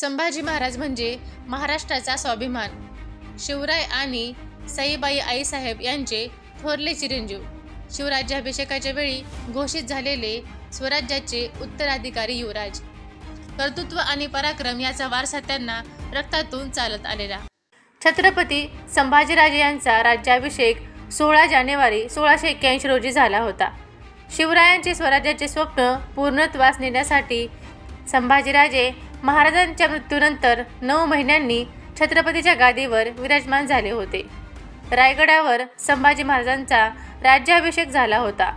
संभाजी महाराज म्हणजे महाराष्ट्राचा स्वाभिमान. शिवराय आणि साईबाई आईसाहेब यांचे थोरले चिरंजीव. शिवराज्याभिषेकाच्या वेळी घोषित झालेले स्वराज्याचे उत्तराधिकारी युवराज. कर्तृत्व आणि पराक्रम याचा वारसा त्यांना रक्तातून चालत आलेला. छत्रपती संभाजीराजे यांचा राज्याभिषेक सोळा जानेवारी सोळाशे एक्क्याऐंशी रोजी झाला होता. शिवरायांचे स्वराज्याचे स्वप्न पूर्णत्वास नेण्यासाठी संभाजीराजे महाराजांच्या मृत्यूनंतर नऊ महिन्यांनी छत्रपतीच्या गादीवर विराजमान झाले होते. रायगडावर संभाजी महाराजांचा राज्याभिषेक झाला होता.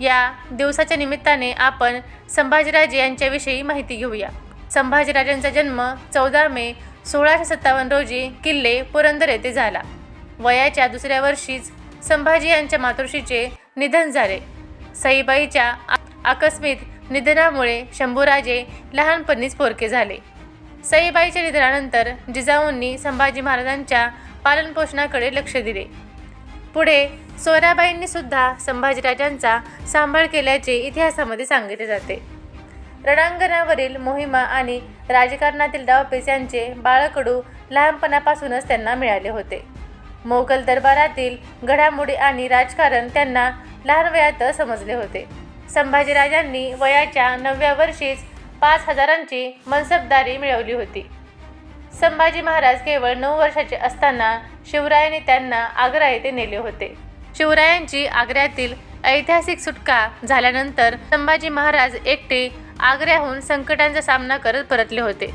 या दिवसाच्या निमित्ताने आपण संभाजीराजे यांच्याविषयी माहिती घेऊया. संभाजीराजांचा जन्म चौदा मे सोळाशे सत्तावन्न रोजी किल्ले पुरंदर येथे झाला. वयाच्या दुसऱ्या वर्षीच संभाजी यांच्या मातोश्रीचे निधन झाले. सईबाईच्या आ- आकस्मिक निधनामुळे शंभूराजे लहानपणीच पोरके झाले. सईबाईच्या निधनानंतर जिजाऊंनी संभाजी महाराजांच्या पालनपोषणाकडे लक्ष दिले. पुढे सोयराबाईंनी सुद्धा संभाजीराजांचा सांभाळ केल्याचे इतिहासामध्ये सांगितले जाते. रणांगणावरील मोहिमा आणि राजकारणातील डावपेस यांचे बाळकडू लहानपणापासूनच त्यांना मिळाले होते. मोगल दरबारातील घडामोडी आणि राजकारण त्यांना लहान वयातच समजले होते. संभाजीराजांनी वयाच्या नवव्या वर्षीच पाच हजारांची मनसबदारी मिळवली होती. संभाजी महाराज केवळ नऊ वर्षाचे असताना शिवरायांनी त्यांना आग्रा येथे नेले होते. शिवरायांची आग्र्यातील ऐतिहासिक सुटका झाल्यानंतर संभाजी महाराज एकटे आग्र्याहून संकटांचा सामना करत परतले होते.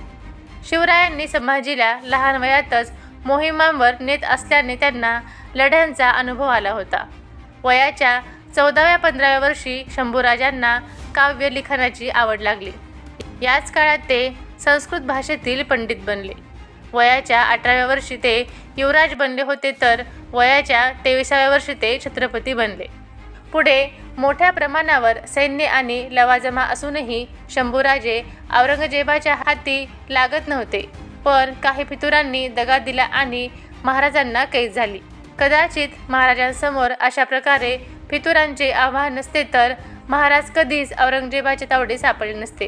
शिवरायांनी संभाजीला लहान वयातच मोहिमांवर नेत असल्याने त्यांना लढ्यांचा अनुभव आला होता. वयाच्या चौदाव्या पंधराव्या वर्षी शंभूराजांना काव्य लिखाणाची आवड लागली. याच काळात ते संस्कृत भाषेतील पंडित बनले. वयाच्या अठराव्या वर्षी ते युवराज बनले होते तर वयाच्या तेविसाव्या वर्षी ते छत्रपती बनले. पुढे मोठ्या प्रमाणावर सैन्य आणि लवाजमा असूनही शंभूराजे औरंगजेबाच्या हाती लागत नव्हते. पण काही फितुरांनी दगा दिला आणि महाराजांना कैद झाली. कदाचित महाराजांसमोर अशा प्रकारे फितुरांचे आव्हान नसते तर महाराज कधीच औरंगजेबाचे तावडे सापडले नसते.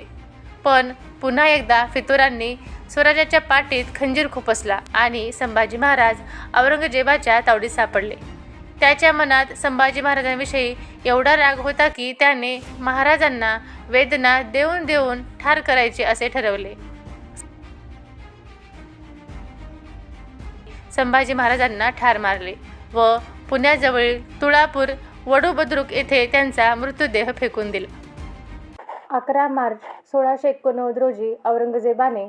पण पुन्हा एकदा फितुरांनी स्वराज्याच्या पाठीत खंजीर खुपसला आणि संभाजी महाराज औरंगजेबाच्या तावडीत सापडले. त्याच्या मनात संभाजी महाराजांविषयी एवढा राग होता की त्याने महाराजांना वेदना देऊन देऊन ठार करायचे असे ठरवले. संभाजी महाराजांना ठार मारले व पुण्याजवळील तुळापूर वडूबद्रुक येथे त्यांचा मृतदेह फेकून दिला. अकरा मार्च सोळाशे एकोणनव्वद रोजी औरंगजेबाने